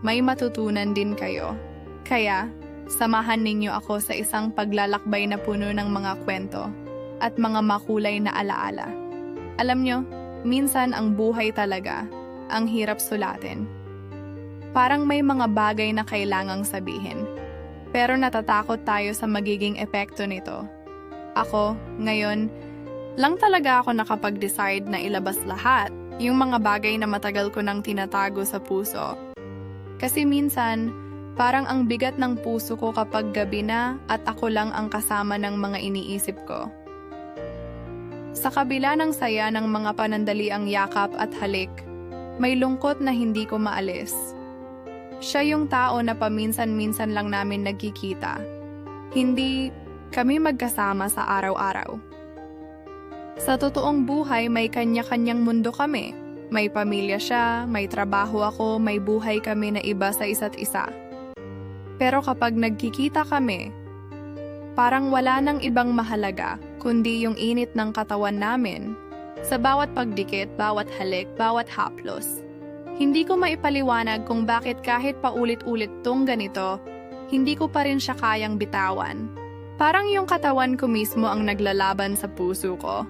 may matutunan din kayo. Kaya, samahan ninyo ako sa isang paglalakbay na puno ng mga kwento at mga makulay na alaala. Alam nyo, minsan ang buhay talaga, ang hirap sulatin. Parang may mga bagay na kailangang sabihin. Pero natatakot tayo sa magiging epekto nito. Ako, ngayon, lang talaga ako nakapag-decide na ilabas lahat yung mga bagay na matagal ko nang tinatago sa puso kasi minsan, parang ang bigat ng puso ko kapag gabi na at ako lang ang kasama ng mga iniisip ko. Sa kabila ng saya ng mga panandaliang yakap at halik, may lungkot na hindi ko maalis. Siya yung tao na paminsan-minsan lang namin nagkikita. Hindi kami magkasama sa araw-araw. Sa totoong buhay, may kanya-kanyang mundo kami may pamilya siya, may trabaho ako, may buhay kami na iba sa isa't isa. Pero kapag nagkikita kami, parang wala nang ibang mahalaga kundi yung init ng katawan namin. Sa bawat pagdikit, bawat halik, bawat haplos. Hindi ko maipaliwanag kung bakit kahit paulit-ulit tong ganito, hindi ko pa rin siya kayang bitawan. Parang yung katawan ko mismo ang naglalaban sa puso ko.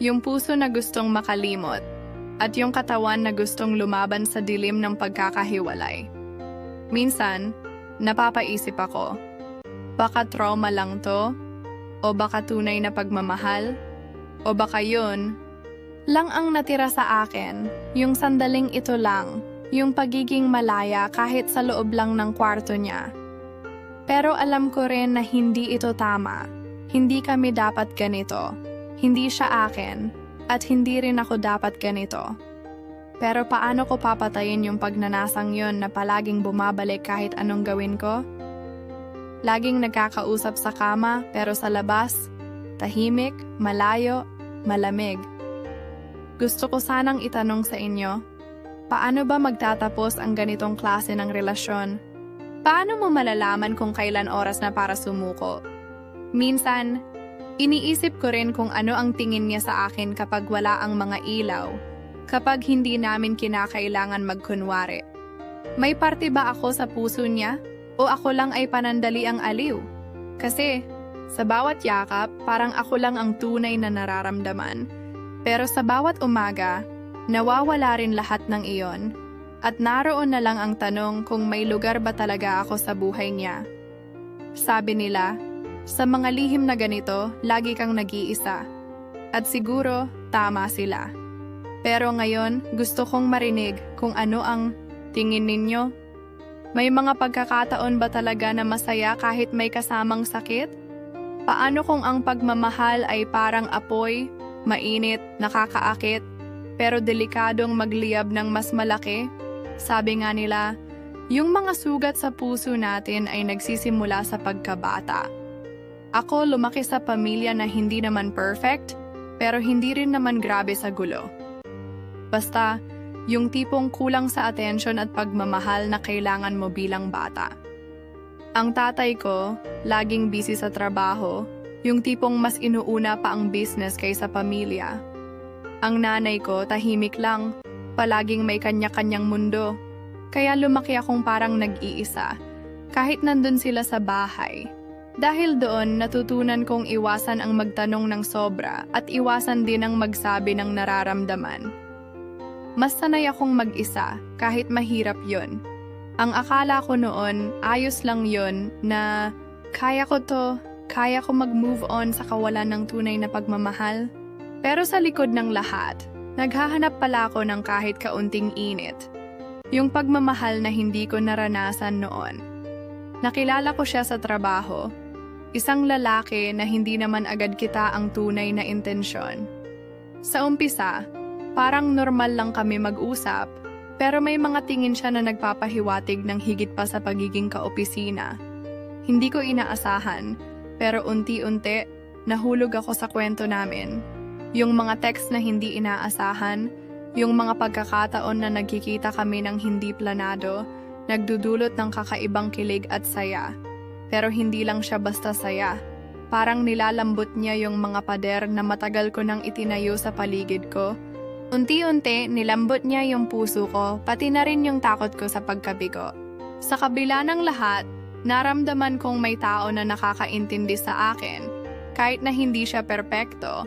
Yung puso na gustong makalimot, at yung katawan na gustong lumaban sa dilim ng pagkakahiwalay. Minsan, napapaisip ako, baka trauma lang to, o baka tunay na pagmamahal, o baka yun, lang ang natira sa akin, yung sandaling ito lang, yung pagiging malaya kahit sa loob lang ng kwarto niya. Pero alam ko rin na hindi ito tama. Hindi kami dapat ganito. Hindi siya akin at hindi rin ako dapat ganito. Pero paano ko papatayin yung pagnanasang yon na palaging bumabalik kahit anong gawin ko? Laging nagkakausap sa kama pero sa labas, tahimik, malayo, malamig. Gusto ko sanang itanong sa inyo, paano ba magtatapos ang ganitong klase ng relasyon? Paano mo malalaman kung kailan oras na para sumuko? Minsan, Iniisip ko rin kung ano ang tingin niya sa akin kapag wala ang mga ilaw, kapag hindi namin kinakailangan magkunwari. May parte ba ako sa puso niya o ako lang ay panandali ang aliw? Kasi sa bawat yakap, parang ako lang ang tunay na nararamdaman. Pero sa bawat umaga, nawawala rin lahat ng iyon. At naroon na lang ang tanong kung may lugar ba talaga ako sa buhay niya. Sabi nila, sa mga lihim na ganito, lagi kang nag-iisa. At siguro, tama sila. Pero ngayon, gusto kong marinig kung ano ang tingin ninyo. May mga pagkakataon ba talaga na masaya kahit may kasamang sakit? Paano kung ang pagmamahal ay parang apoy, mainit, nakakaakit, pero delikadong magliyab ng mas malaki? Sabi nga nila, yung mga sugat sa puso natin ay nagsisimula sa pagkabata. Ako lumaki sa pamilya na hindi naman perfect, pero hindi rin naman grabe sa gulo. Basta, yung tipong kulang sa atensyon at pagmamahal na kailangan mo bilang bata. Ang tatay ko, laging busy sa trabaho, yung tipong mas inuuna pa ang business kaysa pamilya. Ang nanay ko, tahimik lang, palaging may kanya-kanyang mundo. Kaya lumaki akong parang nag-iisa, kahit nandun sila sa bahay dahil doon, natutunan kong iwasan ang magtanong ng sobra at iwasan din ang magsabi ng nararamdaman. Mas sanay akong mag-isa kahit mahirap yon. Ang akala ko noon, ayos lang yon na kaya ko to, kaya ko mag-move on sa kawalan ng tunay na pagmamahal. Pero sa likod ng lahat, naghahanap pala ako ng kahit kaunting init. Yung pagmamahal na hindi ko naranasan noon. Nakilala ko siya sa trabaho Isang lalaki na hindi naman agad kita ang tunay na intensyon. Sa umpisa, parang normal lang kami mag-usap, Pero may mga tingin siya na nagpapahiwatig ng higit pa sa pagiging kaopisina. Hindi ko inaasahan, pero unti-unti, nahulog ako sa kwento namin. Yung mga text na hindi inaasahan, yung mga pagkakataon na nagkikita kami ng hindi planado, nagdudulot ng kakaibang kilig at saya. Pero hindi lang siya basta saya. Parang nilalambot niya yung mga pader na matagal ko nang itinayo sa paligid ko. Unti-unti, nilambot niya yung puso ko, pati na rin yung takot ko sa pagkabigo. Sa kabila ng lahat, naramdaman kong may tao na nakakaintindi sa akin. Kahit na hindi siya perpekto,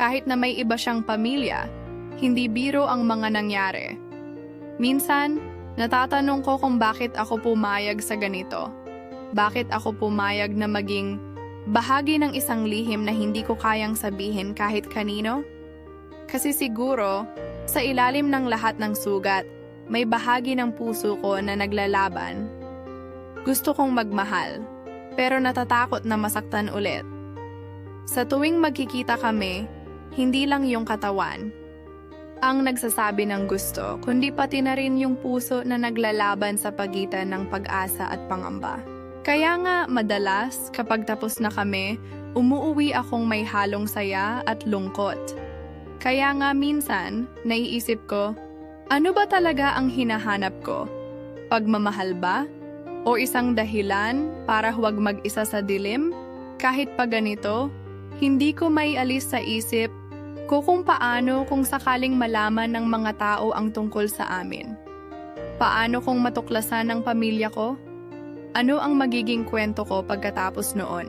kahit na may iba siyang pamilya, hindi biro ang mga nangyari. Minsan, natatanong ko kung bakit ako pumayag sa ganito. Bakit ako pumayag na maging bahagi ng isang lihim na hindi ko kayang sabihin kahit kanino? Kasi siguro, sa ilalim ng lahat ng sugat, may bahagi ng puso ko na naglalaban. Gusto kong magmahal, pero natatakot na masaktan ulit. Sa tuwing magkikita kami, hindi lang yung katawan, ang nagsasabi ng gusto, kundi pati na rin yung puso na naglalaban sa pagitan ng pag-asa at pangamba. Kaya nga madalas kapag tapos na kami, umuuwi akong may halong saya at lungkot. Kaya nga minsan, naiisip ko, ano ba talaga ang hinahanap ko? Pagmamahal ba? O isang dahilan para huwag mag-isa sa dilim? Kahit pa ganito, hindi ko may alis sa isip ko kung paano kung sakaling malaman ng mga tao ang tungkol sa amin. Paano kung matuklasan ng pamilya ko? Ano ang magiging kwento ko pagkatapos noon?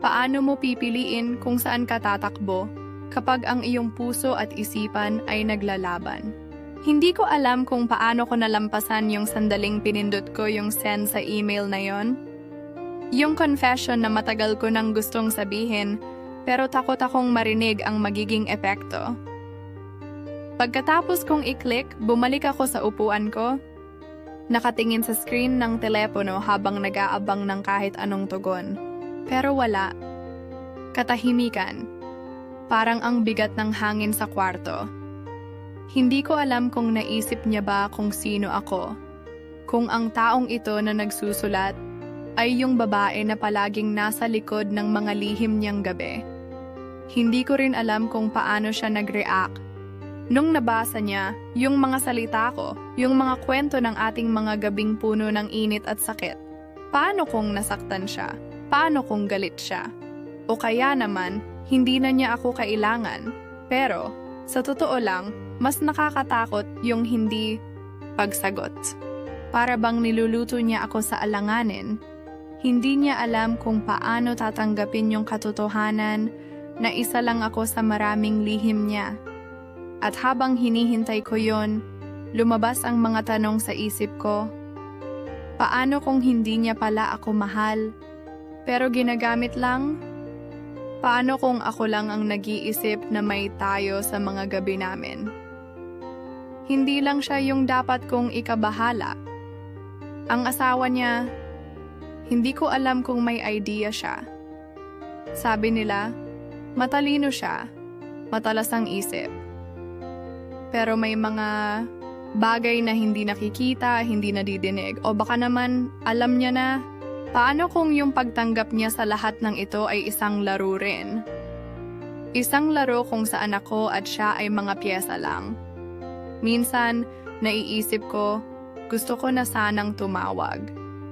Paano mo pipiliin kung saan ka tatakbo kapag ang iyong puso at isipan ay naglalaban? Hindi ko alam kung paano ko nalampasan yung sandaling pinindot ko yung send sa email na yon. Yung confession na matagal ko nang gustong sabihin pero takot akong marinig ang magiging epekto. Pagkatapos kong i-click, bumalik ako sa upuan ko. Nakatingin sa screen ng telepono habang nag-aabang ng kahit anong tugon. Pero wala. Katahimikan. Parang ang bigat ng hangin sa kwarto. Hindi ko alam kung naisip niya ba kung sino ako. Kung ang taong ito na nagsusulat ay yung babae na palaging nasa likod ng mga lihim niyang gabi. Hindi ko rin alam kung paano siya nag-react. Nung nabasa niya, yung mga salita ko, yung mga kwento ng ating mga gabing puno ng init at sakit. Paano kung nasaktan siya? Paano kung galit siya? O kaya naman, hindi na niya ako kailangan. Pero, sa totoo lang, mas nakakatakot yung hindi pagsagot. Para bang niluluto niya ako sa alanganin, hindi niya alam kung paano tatanggapin yung katotohanan na isa lang ako sa maraming lihim niya. At habang hinihintay ko yon, lumabas ang mga tanong sa isip ko. Paano kung hindi niya pala ako mahal? Pero ginagamit lang? Paano kung ako lang ang nag-iisip na may tayo sa mga gabi namin? Hindi lang siya yung dapat kong ikabahala. Ang asawa niya, hindi ko alam kung may idea siya. Sabi nila, Matalino siya, matalas ang isip. Pero may mga bagay na hindi nakikita, hindi nadidinig, o baka naman alam niya na paano kung yung pagtanggap niya sa lahat ng ito ay isang laro rin. Isang laro kung saan ako at siya ay mga pyesa lang. Minsan, naiisip ko, gusto ko na sanang tumawag.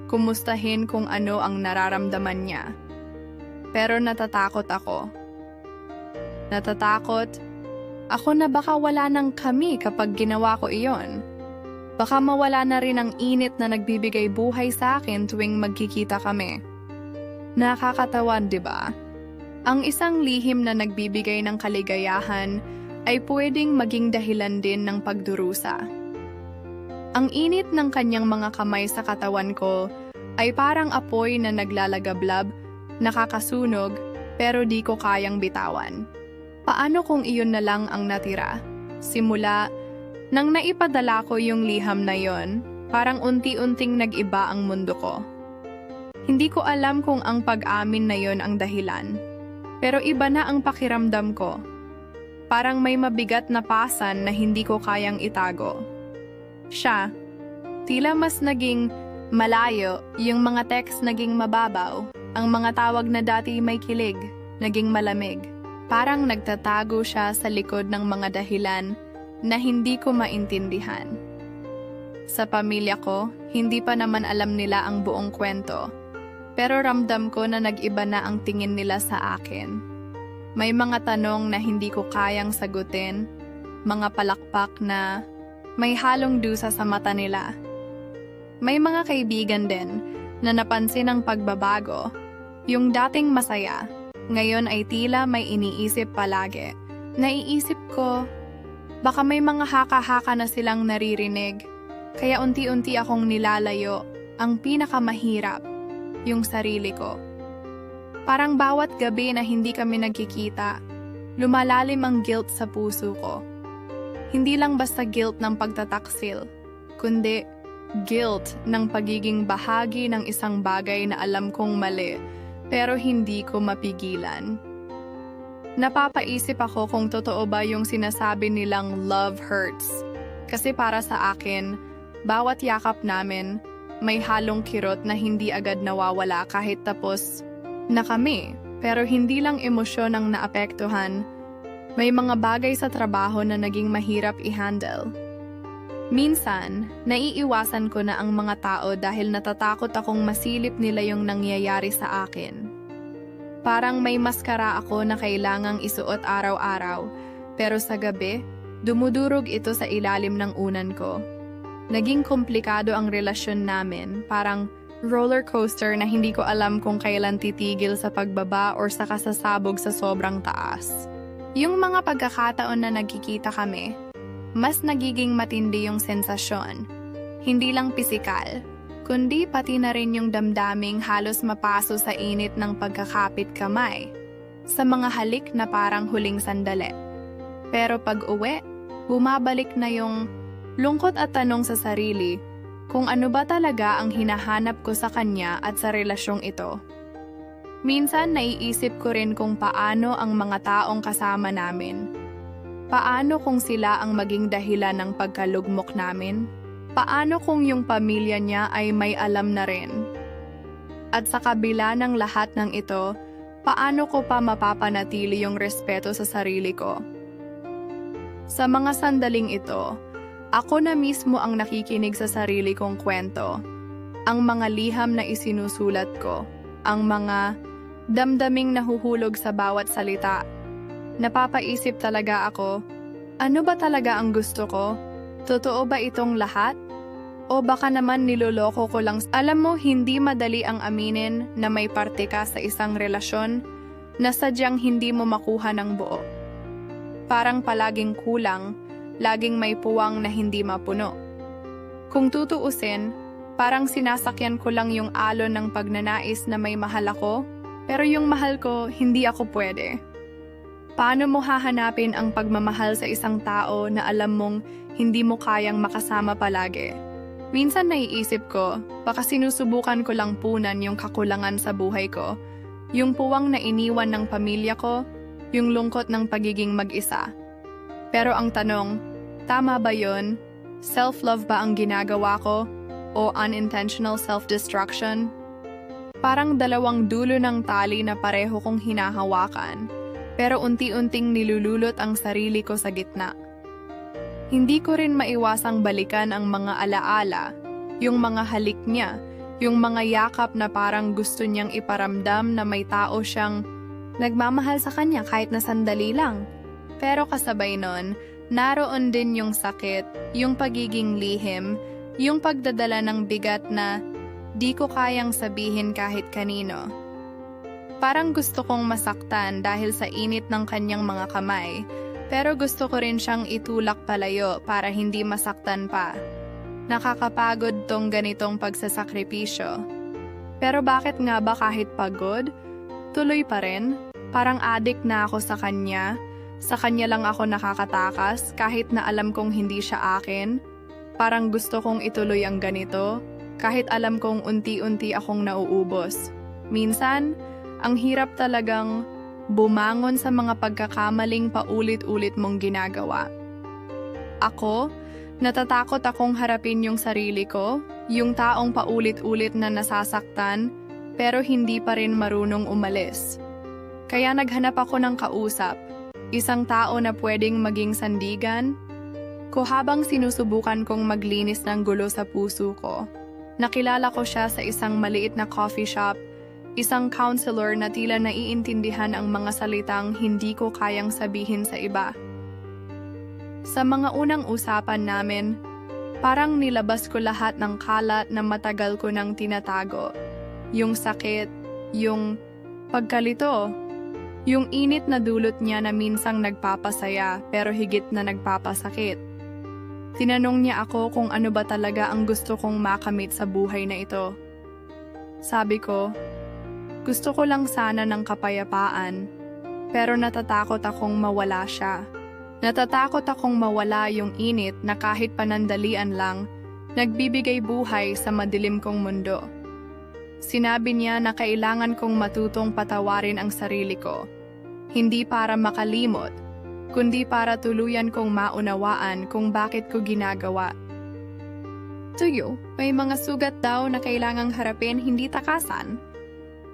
Kumustahin kung ano ang nararamdaman niya. Pero natatakot ako natatakot. Ako na baka wala nang kami kapag ginawa ko iyon. Baka mawala na rin ang init na nagbibigay buhay sa akin tuwing magkikita kami. Nakakatawan, di ba? Ang isang lihim na nagbibigay ng kaligayahan ay pwedeng maging dahilan din ng pagdurusa. Ang init ng kanyang mga kamay sa katawan ko ay parang apoy na naglalagablab, nakakasunog, pero di ko kayang bitawan. Paano kung iyon na lang ang natira? Simula, nang naipadala ko yung liham na yon, parang unti-unting nag-iba ang mundo ko. Hindi ko alam kung ang pag-amin na yon ang dahilan. Pero iba na ang pakiramdam ko. Parang may mabigat na pasan na hindi ko kayang itago. Siya. Tila mas naging malayo, yung mga text naging mababaw, ang mga tawag na dati may kilig, naging malamig. Parang nagtatago siya sa likod ng mga dahilan na hindi ko maintindihan. Sa pamilya ko, hindi pa naman alam nila ang buong kwento. Pero ramdam ko na nag-iba na ang tingin nila sa akin. May mga tanong na hindi ko kayang sagutin, mga palakpak na may halong dusa sa mata nila. May mga kaibigan din na napansin ang pagbabago. Yung dating masaya, ngayon ay tila may iniisip palagi. Naiisip ko, baka may mga haka-haka na silang naririnig. Kaya unti-unti akong nilalayo ang pinakamahirap, yung sarili ko. Parang bawat gabi na hindi kami nagkikita, lumalalim ang guilt sa puso ko. Hindi lang basta guilt ng pagtataksil, kundi guilt ng pagiging bahagi ng isang bagay na alam kong mali pero hindi ko mapigilan. Napapaisip ako kung totoo ba yung sinasabi nilang love hurts. Kasi para sa akin, bawat yakap namin, may halong kirot na hindi agad nawawala kahit tapos na kami. Pero hindi lang emosyon ang naapektuhan, may mga bagay sa trabaho na naging mahirap i-handle. Minsan, naiiwasan ko na ang mga tao dahil natatakot akong masilip nila yung nangyayari sa akin. Parang may maskara ako na kailangang isuot araw-araw, pero sa gabi, dumudurog ito sa ilalim ng unan ko. Naging komplikado ang relasyon namin, parang roller coaster na hindi ko alam kung kailan titigil sa pagbaba or sa kasasabog sa sobrang taas. Yung mga pagkakataon na nagkikita kami, mas nagiging matindi yung sensasyon. Hindi lang pisikal, kundi pati na rin yung damdaming halos mapaso sa init ng pagkakapit kamay, sa mga halik na parang huling sandali. Pero pag uwi, bumabalik na yung lungkot at tanong sa sarili kung ano ba talaga ang hinahanap ko sa kanya at sa relasyong ito. Minsan naiisip ko rin kung paano ang mga taong kasama namin. Paano kung sila ang maging dahilan ng pagkalugmok namin? Paano kung yung pamilya niya ay may alam na rin? At sa kabila ng lahat ng ito, paano ko pa mapapanatili yung respeto sa sarili ko? Sa mga sandaling ito, ako na mismo ang nakikinig sa sarili kong kwento, ang mga liham na isinusulat ko, ang mga damdaming nahuhulog sa bawat salita. Napapaisip talaga ako, ano ba talaga ang gusto ko? Totoo ba itong lahat? O baka naman niloloko ko lang. Alam mo, hindi madali ang aminin na may parte ka sa isang relasyon na sadyang hindi mo makuha ng buo. Parang palaging kulang, laging may puwang na hindi mapuno. Kung tutuusin, parang sinasakyan ko lang yung alon ng pagnanais na may mahal ako pero yung mahal ko, hindi ako pwede. Paano mo hahanapin ang pagmamahal sa isang tao na alam mong hindi mo kayang makasama palagi? Minsan naiisip ko, baka sinusubukan ko lang punan yung kakulangan sa buhay ko, yung puwang na iniwan ng pamilya ko, yung lungkot ng pagiging mag-isa. Pero ang tanong, tama ba yon? Self-love ba ang ginagawa ko? O unintentional self-destruction? Parang dalawang dulo ng tali na pareho kong hinahawakan, pero unti-unting nilululot ang sarili ko sa gitna. Hindi ko rin maiwasang balikan ang mga alaala, yung mga halik niya, yung mga yakap na parang gusto niyang iparamdam na may tao siyang nagmamahal sa kanya kahit na sandali lang. Pero kasabay nun, naroon din yung sakit, yung pagiging lihim, yung pagdadala ng bigat na Di ko kayang sabihin kahit kanino. Parang gusto kong masaktan dahil sa init ng kanyang mga kamay, pero gusto ko rin siyang itulak palayo para hindi masaktan pa. Nakakapagod tong ganitong pagsasakripisyo. Pero bakit nga ba kahit pagod, tuloy pa rin? Parang adik na ako sa kanya. Sa kanya lang ako nakakatakas kahit na alam kong hindi siya akin. Parang gusto kong ituloy ang ganito, kahit alam kong unti-unti akong nauubos. Minsan, ang hirap talagang bumangon sa mga pagkakamaling paulit-ulit mong ginagawa. Ako, Natatakot akong harapin yung sarili ko, yung taong paulit-ulit na nasasaktan, pero hindi pa rin marunong umalis. Kaya naghanap ako ng kausap, isang tao na pwedeng maging sandigan, ko habang sinusubukan kong maglinis ng gulo sa puso ko. Nakilala ko siya sa isang maliit na coffee shop, isang counselor na tila naiintindihan ang mga salitang hindi ko kayang sabihin sa iba. Sa mga unang usapan namin, parang nilabas ko lahat ng kalat na matagal ko nang tinatago. Yung sakit, yung pagkalito, yung init na dulot niya na minsang nagpapasaya pero higit na nagpapasakit. Tinanong niya ako kung ano ba talaga ang gusto kong makamit sa buhay na ito. Sabi ko, gusto ko lang sana ng kapayapaan, pero natatakot akong mawala siya. Natatakot akong mawala yung init na kahit panandalian lang, nagbibigay buhay sa madilim kong mundo. Sinabi niya na kailangan kong matutong patawarin ang sarili ko. Hindi para makalimot, kundi para tuluyan kong maunawaan kung bakit ko ginagawa. Tuyo, may mga sugat daw na kailangang harapin hindi takasan.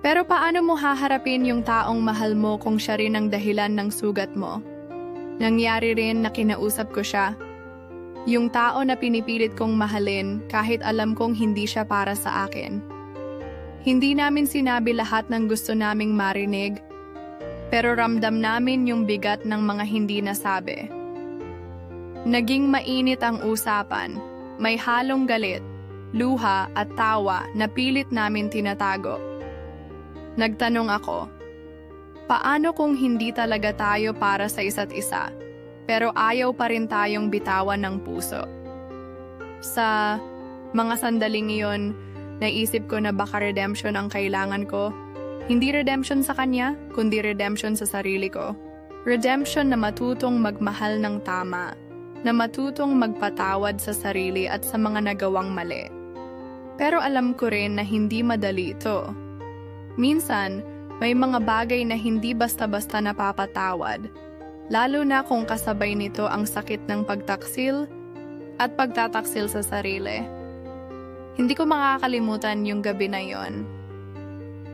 Pero paano mo haharapin yung taong mahal mo kung siya rin ang dahilan ng sugat mo? Nangyari rin na kinausap ko siya. Yung tao na pinipilit kong mahalin kahit alam kong hindi siya para sa akin. Hindi namin sinabi lahat ng gusto naming marinig, pero ramdam namin yung bigat ng mga hindi nasabi. Naging mainit ang usapan, may halong galit, luha at tawa na pilit namin tinatago. Nagtanong ako, paano kung hindi talaga tayo para sa isa't isa, pero ayaw pa rin tayong bitawan ng puso? Sa mga sandaling iyon, naisip ko na baka redemption ang kailangan ko. Hindi redemption sa kanya, kundi redemption sa sarili ko. Redemption na matutong magmahal ng tama, na matutong magpatawad sa sarili at sa mga nagawang mali. Pero alam ko rin na hindi madali ito. Minsan, may mga bagay na hindi basta-basta napapatawad, lalo na kung kasabay nito ang sakit ng pagtaksil at pagtataksil sa sarili. Hindi ko makakalimutan yung gabi na yon.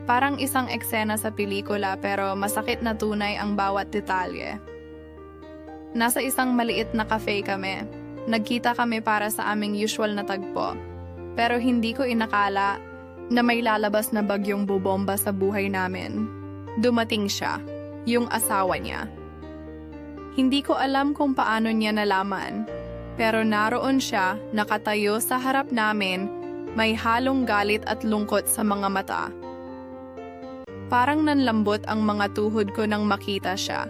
Parang isang eksena sa pelikula pero masakit na tunay ang bawat detalye. Nasa isang maliit na cafe kami. Nagkita kami para sa aming usual na tagpo. Pero hindi ko inakala na may lalabas na bagyong bubomba sa buhay namin. Dumating siya, yung asawa niya. Hindi ko alam kung paano niya nalaman, pero naroon siya nakatayo sa harap namin, may halong galit at lungkot sa mga mata. Parang nanlambot ang mga tuhod ko nang makita siya,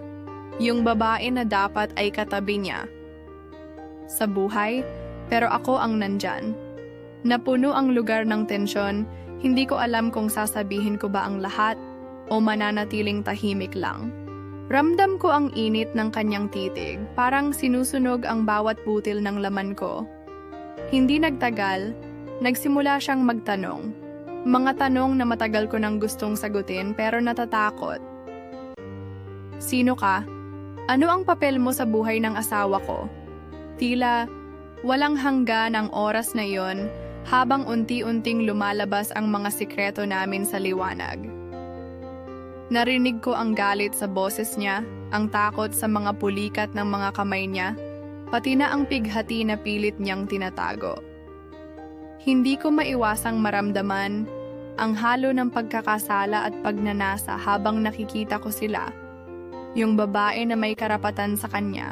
yung babae na dapat ay katabi niya. Sa buhay, pero ako ang nandyan. Napuno ang lugar ng tensyon, hindi ko alam kung sasabihin ko ba ang lahat o mananatiling tahimik lang. Ramdam ko ang init ng kanyang titig, parang sinusunog ang bawat butil ng laman ko. Hindi nagtagal, nagsimula siyang magtanong. Mga tanong na matagal ko nang gustong sagutin pero natatakot. Sino ka? Ano ang papel mo sa buhay ng asawa ko? Tila, walang hanggan ang oras na yon habang unti-unting lumalabas ang mga sikreto namin sa liwanag. Narinig ko ang galit sa boses niya, ang takot sa mga pulikat ng mga kamay niya, pati na ang pighati na pilit niyang tinatago. Hindi ko maiwasang maramdaman ang halo ng pagkakasala at pagnanasa habang nakikita ko sila. Yung babae na may karapatan sa kanya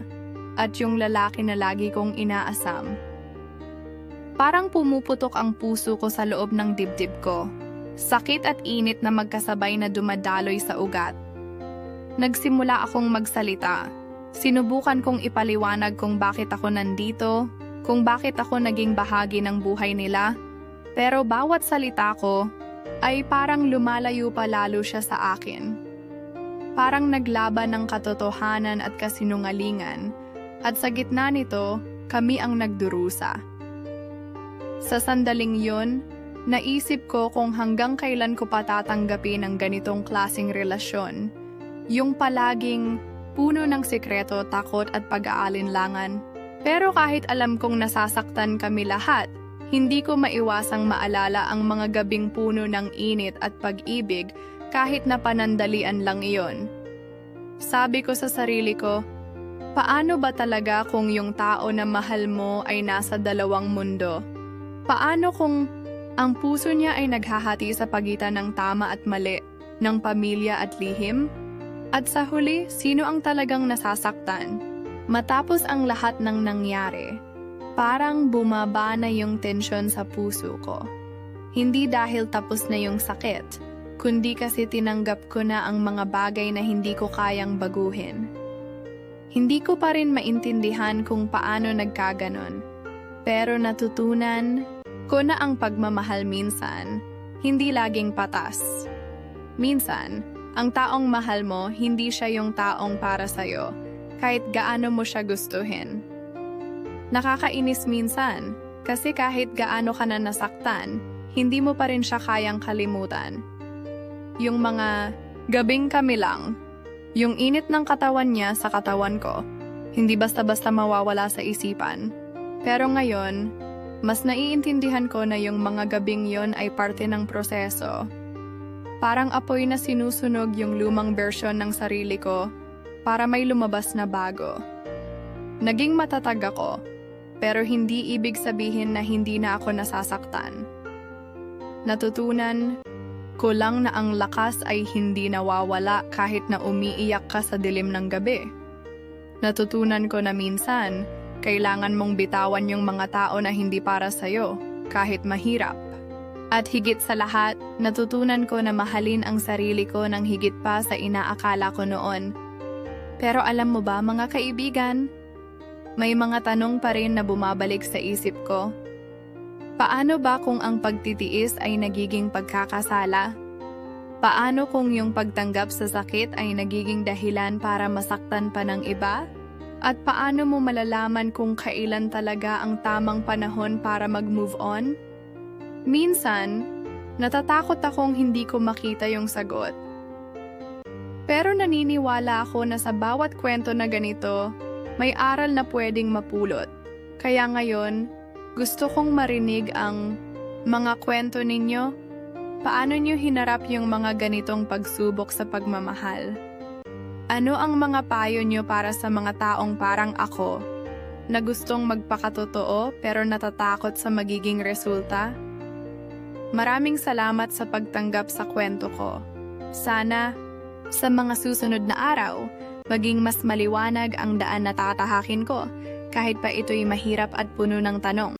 at yung lalaki na lagi kong inaasam. Parang pumuputok ang puso ko sa loob ng dibdib ko. Sakit at init na magkasabay na dumadaloy sa ugat. Nagsimula akong magsalita. Sinubukan kong ipaliwanag kung bakit ako nandito, kung bakit ako naging bahagi ng buhay nila. Pero bawat salita ko ay parang lumalayo pa lalo siya sa akin. Parang naglaban ng katotohanan at kasinungalingan at sa gitna nito, kami ang nagdurusa. Sa sandaling yun, naisip ko kung hanggang kailan ko pa tatanggapin ang ganitong klasing relasyon. Yung palaging puno ng sikreto, takot at pag-aalinlangan. Pero kahit alam kong nasasaktan kami lahat, hindi ko maiwasang maalala ang mga gabing puno ng init at pag-ibig kahit na panandalian lang iyon. Sabi ko sa sarili ko, paano ba talaga kung yung tao na mahal mo ay nasa dalawang mundo? Paano kung ang puso niya ay naghahati sa pagitan ng tama at mali, ng pamilya at lihim? At sa huli, sino ang talagang nasasaktan? Matapos ang lahat ng nangyari, parang bumaba na yung tensyon sa puso ko. Hindi dahil tapos na yung sakit, kundi kasi tinanggap ko na ang mga bagay na hindi ko kayang baguhin. Hindi ko pa rin maintindihan kung paano nagkaganon. Pero natutunan ko na ang pagmamahal minsan, hindi laging patas. Minsan, ang taong mahal mo, hindi siya yung taong para sa'yo, kahit gaano mo siya gustuhin. Nakakainis minsan, kasi kahit gaano ka na nasaktan, hindi mo pa rin siya kayang kalimutan. Yung mga gabing kami lang, yung init ng katawan niya sa katawan ko, hindi basta-basta mawawala sa isipan. Pero ngayon, mas naiintindihan ko na yung mga gabing yon ay parte ng proseso. Parang apoy na sinusunog yung lumang bersyon ng sarili ko para may lumabas na bago. Naging matatag ako, pero hindi ibig sabihin na hindi na ako nasasaktan. Natutunan ko lang na ang lakas ay hindi nawawala kahit na umiiyak ka sa dilim ng gabi. Natutunan ko na minsan, kailangan mong bitawan yung mga tao na hindi para sa'yo, kahit mahirap. At higit sa lahat, natutunan ko na mahalin ang sarili ko ng higit pa sa inaakala ko noon. Pero alam mo ba mga kaibigan, may mga tanong pa rin na bumabalik sa isip ko. Paano ba kung ang pagtitiis ay nagiging pagkakasala? Paano kung yung pagtanggap sa sakit ay nagiging dahilan para masaktan pa ng iba? At paano mo malalaman kung kailan talaga ang tamang panahon para mag-move on? Minsan, natatakot akong hindi ko makita yung sagot. Pero naniniwala ako na sa bawat kwento na ganito, may aral na pwedeng mapulot. Kaya ngayon, gusto kong marinig ang mga kwento ninyo. Paano nyo hinarap yung mga ganitong pagsubok sa pagmamahal? Ano ang mga payo nyo para sa mga taong parang ako na gustong magpakatotoo pero natatakot sa magiging resulta? Maraming salamat sa pagtanggap sa kwento ko. Sana, sa mga susunod na araw, maging mas maliwanag ang daan na tatahakin ko kahit pa ito'y mahirap at puno ng tanong.